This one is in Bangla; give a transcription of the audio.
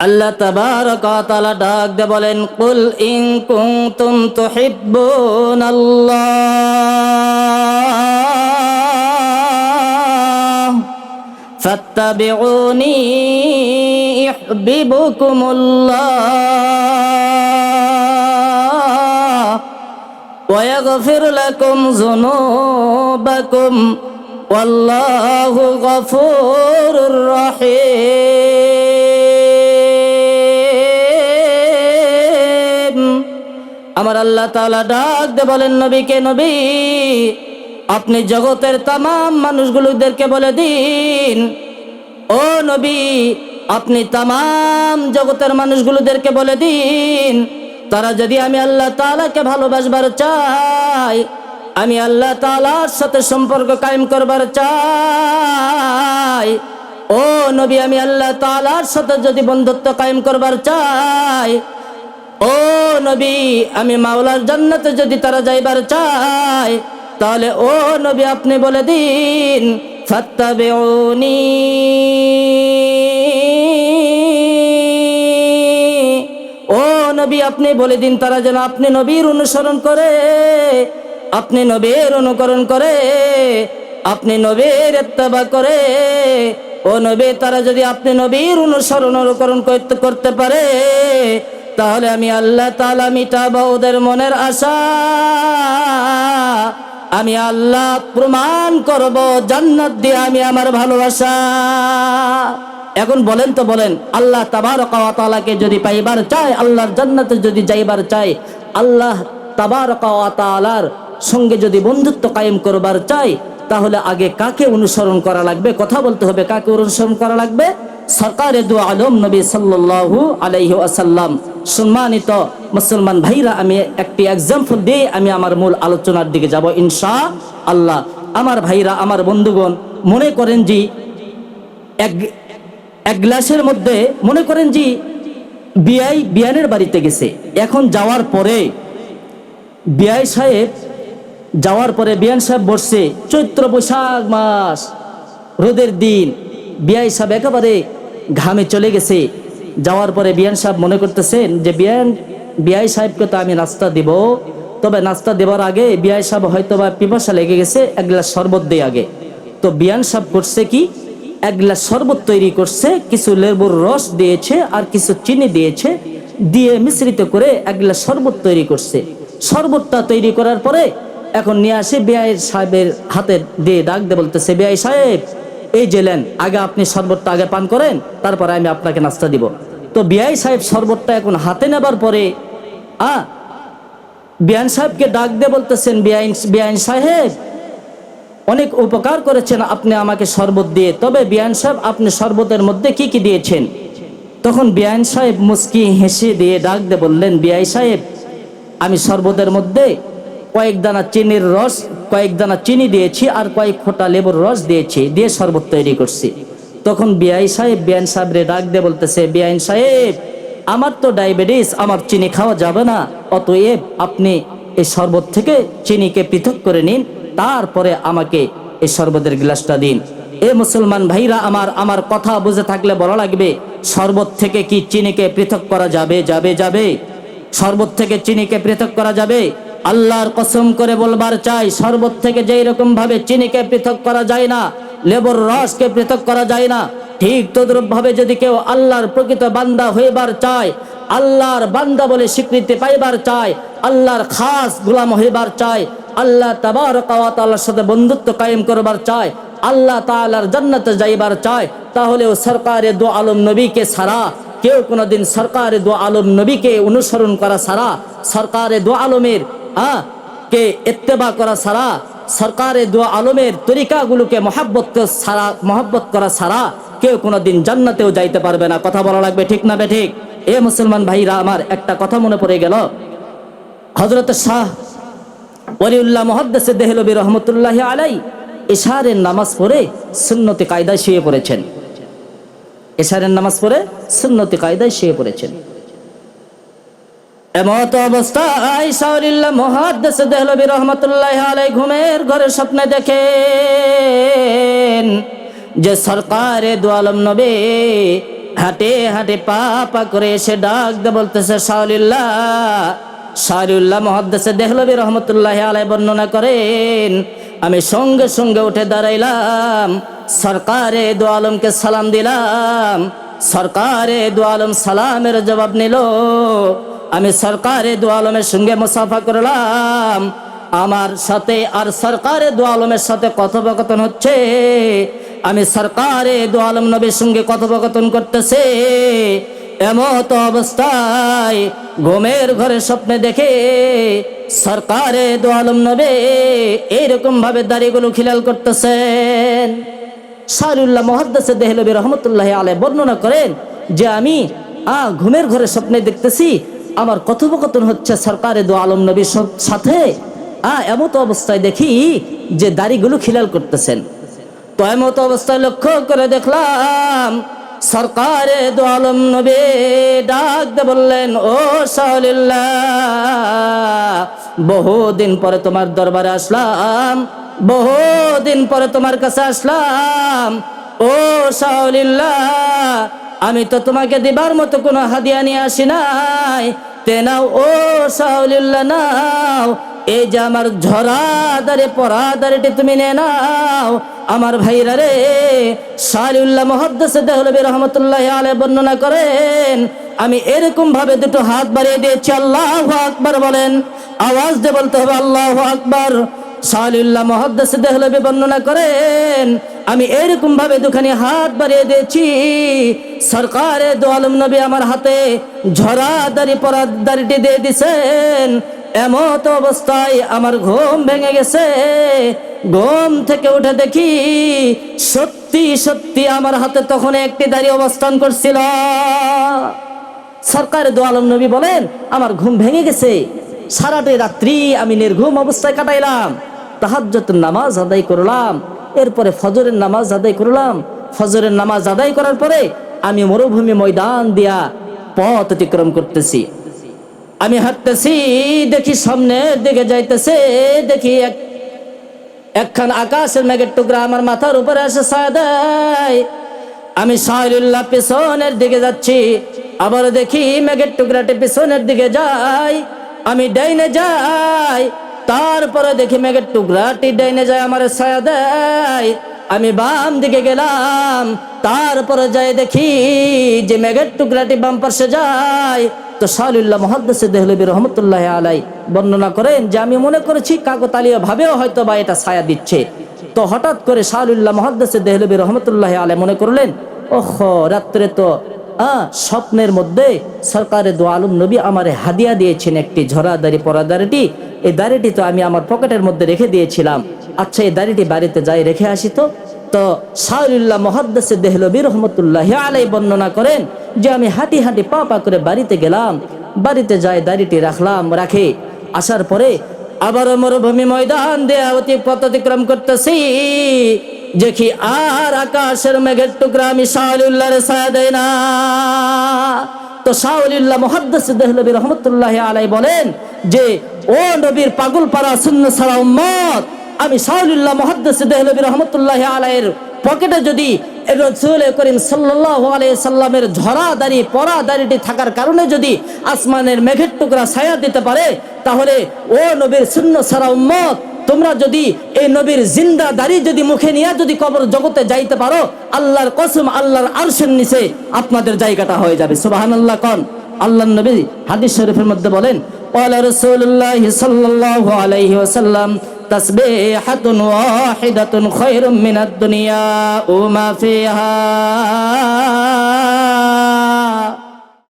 আল্লাহ তাবারক ওয়া তাআলা ডাক দিয়ে বলেন কুল ইন কুনতুম তুহিব্বুন আল্লাহ ফাত্তাবিউনি ইউহিব্বুকুমুল্লাহ ويغفر لكم ذنوبكم والله غفور رحيم আমার আল্লাহ তালা ডাক দে বলেন নবীকে নবী? আপনি জগতের তাম মানুষগুলোদেরকে বলে দিন। ও নবী, আপনি তাম জগতের মানুষগুলোদেরকে বলে দিন। তারা যদি আমি আল্লাহ তালাকে ভালোবাসবার চাই, আমি আল্লাহ তালার সাথে সম্পর্ক কায়েম করবার চাই। ও নবী, আমি আল্লাহ তালার সাথে যদি বন্ধুত্ব কায়েম করবার চাই ও নবী, আমি মাওলার জান্নাতে যদি তারা যাইবার চায়, তাহলে ও নবী আপনি বলে দিন, ফাত্তাবিউনি। ও নবী, আপনি বলে দিন তারা যেন আপনি নবীর অনুসরণ করে, আপনি নবীর অনুকরণ করে, আপনি নবীর ইত্তেবা করে, ও নবী, তারা যদি আপনি নবীর অনুসরণ অনুকরণ করতে পারে তাহলে আমি আল্লাহ তাআলা মিটাবো ওদের মনের আশা। আমি আল্লাহ প্রমাণ করব, জান্নাত দিয়ে আমি আমার ভালোবাসা। এখন বলেন তো বলেন, আল্লাহ তাবারক ওয়া যদি পাইবার চায়, আল্লাহর জান্নাতে যদি যাইবার চায়, আল্লাহ তাবারক ওয়া সঙ্গে যদি বন্ধুত্ব কায়েম করবার চাই তাহলে আগে কাকে অনুসরণ করা লাগবে? কথা বলতে হবে, কাকে অনুসরণ করা লাগবে? সরকারে দু আলম নবী সাল্লাল্লাহু আলাইহি আসাল্লাম সম্মানিত মুসলমান ভাইরা, আমি একটি এক্সাম্পল দিয়ে আমি আমার মূল আলোচনার দিকে যাব ইনশা আল্লাহ আমার ভাইরা, আমার বন্ধুগণ, মনে করেন যে এক এক গ্লাসের মধ্যে, মনে করেন যে বিআই বিয়ানের বাড়িতে গেছে। এখন যাওয়ার পরে বিআই সাহেব, যাওয়ার পরে বিয়ান সাহেব বসছে, চৈত্র বৈশাখ মাস, রোদের দিন। বিআই সাহেব একেবারে ঘামে চলে গেছে। যাওয়ার পরে বিয়ান সাহেব মনে করতেছেন যে, বিয়ান বিআই সাহেবকে তো আমি নাস্তা দিব। তবে নাস্তা দেওয়ার আগে বিআই সাহেব হয়তো বা পিপাসা লেগে গেছে, এক গ্লাস শরবত দেয় আগে। তো বিয়ান সাহেব করছে কি? এক গ্লাস শরবত তৈরি করছে, কিছু লেবুর রস দিয়েছে আর কিছু চিনি দিয়েছে, দিয়ে মিশ্রিত করে এক গ্লাস শরবত তৈরি করছে। শরবতটা তৈরি করার পরে এখন নিয়ে আসে বিআই সাহেবের হাতে দিয়ে ডাক দিয়ে বলতেছে বিআই সাহেব এই জেলেন আগে আপনি শরবতটা আগে পান করেন, তারপরে আমি আপনাকে নাস্তা দিব। তো বিআই সাহেব শরবতটা এখন হাতে নেবার পরে, আ বিয়ান সাহেবকে ডাক দিয়ে বলতেছেন বিআইন বিআইন সাহেব, অনেক উপকার করেছেন আপনি আমাকে শরবত দিয়ে, তবে বিয়ান সাহেব আপনি শরবতের মধ্যে কি কি দিয়েছেন? তখন বিয়ান সাহেব মুস্কি হেসে দিয়ে ডাক দিয়ে বললেন, বিআই সাহেব, আমি শরবতের মধ্যে কয়েক দানা চিনির রস, কয়েক দানা চিনি দিয়েছি আর কয়েক ফোঁটা লেবুর রস দিয়েছি, দিয়ে শরবত তৈরি করছি। তখন বিআই সাহেব বিয়ান সাহেবরে ডাক দিয়ে বলতেছে, বিআইন সাহেব, আমার তো ডায়াবেটিস, আমার চিনি খাওয়া যাবে না। অতএব আপনি এই শরবত থেকে চিনিকে পৃথক করে নিন, তারপরে আমাকে এই শরবতের গ্লাসটা দিন। এ মুসলমান ভাইরা, আমার আমার কথা বুঝে থাকলে বলা লাগবে, শরবত থেকে কি চিনিকে পৃথক করা যাবে যাবে যাবে? শরবত থেকে চিনিকে পৃথক করা যাবে? আল্লাহর কসম করে বলবার চাই, শরবত থেকে যেই রকম ভাবে চিনিকে পৃথক করা যায় না, লেবুর রসকে পৃথক করা যায় না, ঠিক তদ্রুপ ভাবে যদি কেউ আল্লাহর প্রকৃত বান্দা হইবার চায়, আল্লাহর বান্দা বলে স্বীকৃতি পাইবার চায়, আল্লাহর খাস গোলাম হইবার চায়, আল্লাহ তাবারকাওয়াতালার সাথে বন্ধুত্ব কায়েম করবার চায়, আল্লাহ তাআলার জান্নাতে যাইবার চায়, তাহলেও সরকারে দু আলম নবীকে ছাড়া, কেউ কোনোদিন সরকারে দু আলম নবীকে অনুসরণ করা ছাড়া, সরকারে দু আলমের আ, কে ইত্তেবা করা ছাড়া, সরকারে দু আলমের তরিকাগুলোকে মহাব্বত ছাড়া, মহাব্বত করা ছাড়া কেউ কোনোদিন জান্নাতেও যাইতে পারবে না। কথা বলা লাগবে ঠিক না বে ঠিক এ মুসলমান ভাইরা, আমার একটা কথা মনে পড়ে গেল। হজরত শাহ ওলিউল্লাহ মহাদ্দেসে দেহলবী রহমতুল্লাহ আলাই এশারের নামাজ পড়ে সুন্নতি কায়দায় শুয়ে পড়েছেন। এশারের নামাজ পড়ে সুন্নতি কায়দায় শুয়ে পড়েছেন। এমত অবস্থায় শাহরিল্লাহ মহাদ্দেসে দেহলবি রহমতুল্লাহ আলাই ঘুমের ঘরে স্বপ্নে দেখেন যে সরকারে দু আলম নবে হাঁটে হাঁটে পা পা করে এসে ডাক দে বলতেছে শাহলিল্লাহ শাহরুল্লাহ মহাদ্দেশে দেহলবি রহমতুল্লাহ আলাই বর্ণনা করেন, আমি সঙ্গে সঙ্গে উঠে দাঁড়াইলাম, সরকারে দু আলমকে সালাম দিলাম, সরকারে দু আলম সালামের জবাব নিল। আমি সরকারে দু আলমের সঙ্গে মুসাফা করলাম। আমার সাথে আর সরকারে দু সাথে কথোপকথন হচ্ছে। আমি সরকারে দু আলম নবীর সঙ্গে কথোপকথন করতেছে। এমত অবস্থায় ঘুমের ঘরে স্বপ্নে দেখে সরকারে দু আলম নবে এইরকম ভাবে দাড়িগুলো খিলাল করতেছেন। শাহরুল্লাহ মহাদ্দাসে দেহলবী রহমতুল্লাহ আলে বর্ণনা করেন যে আমি আ ঘুমের ঘরে স্বপ্নে দেখতেছি আমার কথোপকথন হচ্ছে সরকারে দু আলম নবীর সাথে। আ, এমত অবস্থায় দেখি যে দাড়িগুলো খিলাল করতেছেন। তো এমত অবস্থায় লক্ষ্য করে দেখলাম, সরকারে দু আলম নবী ডাক বললেন, ও বহুদিন পরে তোমার দরবারে আসলাম, বহুদিন পরে তোমার কাছে আসলাম। ও সাহলিল্লাহ আমি তো তোমাকে দিবার মতো কোনো হাদিয়া নিয়ে আসি নাই। তে নাও, ও সাউলিল্লা নাও, এই যে আমার ঝরা দারে পরা দারেটি তুমি নে নাও, আমার ভাইরা রে সালিউল্লাহ মহাদ্দেশে দেহলবী রহমতুল্লাহ আলে বর্ণনা করেন, আমি এরকম ভাবে দুটো হাত বাড়িয়ে দিয়েছি, আল্লাহ আকবার বলেন, আওয়াজ দিয়ে বলতে হবে আল্লাহ আকবার। শালিউল্লাহ মহাদ্দেশে দেহলবী বর্ণনা করেন, আমি এরকম ভাবে দুখানি হাত বাড়িয়ে দিয়েছি, সরকারে দো আলম নবী আমার হাতে ঝরা দাড়ি পরা দাড়িটি দিয়ে দিছেন, এমত অবস্থায় আমার ঘুম ভেঙে গেছে, ঘুম থেকে উঠে দেখি সত্যি সত্যি আমার হাতে তখন একটি দাঁড়িয়ে অবস্থান করছিল। সরকার দো আলম নবী বলেন, আমার ঘুম ভেঙে গেছে সারাটি রাত্রি আমি নির্ঘুম অবস্থায় কাটাইলাম। তাহাজ্জতের নামাজ আদায় করলাম। এরপরে ফজরের নামাজ আদায় করলাম। ফজরের নামাজ আদায় করার পরে আমি মরুভূমি ময়দান দিয়া পথ অতিক্রম করতেছি। আমি হাঁটতেছি, দেখি সামনের দিকে যাইতেছে, দেখি এক একখান আকাশের মেঘের টুকরা আমার মাথার উপরে এসে ছায়া দেয়। আমি সাহিরুল্লাহ পেছনের দিকে যাচ্ছি, আবার দেখি মেঘের টুকরাটি পেছনের দিকে যাই আমি ডাইনে যাই, তারপরে দেখি মেঘের টুকরাটি ডাইনে যায়, আমার ছায়া দেয়। আমি বাম দিকে গেলাম, তারপরে যাই দেখি যে মেঘের টুকরাটি বাম পাশে যায়। তো শাহুল্লাহ মহাদ্দেশে দেহলবী রহমতুল্লাহ আলাই বর্ণনা করেন যে, আমি মনে করেছি কাকতালীয় ভাবেও হয়তো বা এটা ছায়া দিচ্ছে। তো হঠাৎ করে শাহুল্লাহ মহাদ্দেশে দেহলবী রহমতুল্লাহ আলাই মনে করলেন, ওহ, রাত্রে তো স্বপ্নের মধ্যে সরকারের দো আলম নবী আমারে হাদিয়া দিয়েছেন একটি ঝরা দাড়ি, পরা দাড়িটি। এই দাড়িটি তো আমি আমার পকেটের মধ্যে রেখে দিয়েছিলাম। আচ্ছা এই দাড়িটি বাড়িতে যাই রেখে আসি তো? তো শাহুল্লাহ মহাদ্দেশে দেহলবী রহমতুল্লাহ আলাই বর্ণনা করেন যে আমি হাঁটি হাঁটি পা পা করে বাড়িতে গেলাম, বাড়িতে যাই দাড়িটি রাখলাম, রাখে। আসার পরে আবারও মরুভূমি ময়দান দেয়া অতি পথ অতিক্রম করতেছি। দেখি আর আকাশের মেঘের টুকরা আমি শাহুল্লাহর ছায়া দেয় না। তো শাহুল্লাহ মহাদ্দেশ দেহলবী রহমতুল্লাহ আলাই বলেন যে, ও নবীর পাগল পাড়া শূন্য সারা উম্মত, আমি শাহুল্লাহ মহাদ্দেশ দেহলবী রহমতুল্লাহ আলাইয়ের পকেটে যদি রসুল করিম সাল্লাহ আলাই সাল্লামের ঝরা দাড়ি, পরা দাড়িটি থাকার কারণে যদি আসমানের মেঘের টুকরা ছায়া দিতে পারে, তাহলে ও নবীর শূন্য সারা উম্মত তোমরা যদি এই নবীর জিন্দা দাড়ি যদি মুখে নিয়ে যদি কবর জগতে যাইতে পারো, আল্লাহর কসম, আল্লাহর আরশের নিচে আপনাদের জায়গাটা হয়ে যাবে। সুবাহান আল্লাহ কন। আল্লাহ নবী হাদিস শরীফের মধ্যে বলেন ওয়ালা রাসূলুল্লাহ দুনিয়া ও মা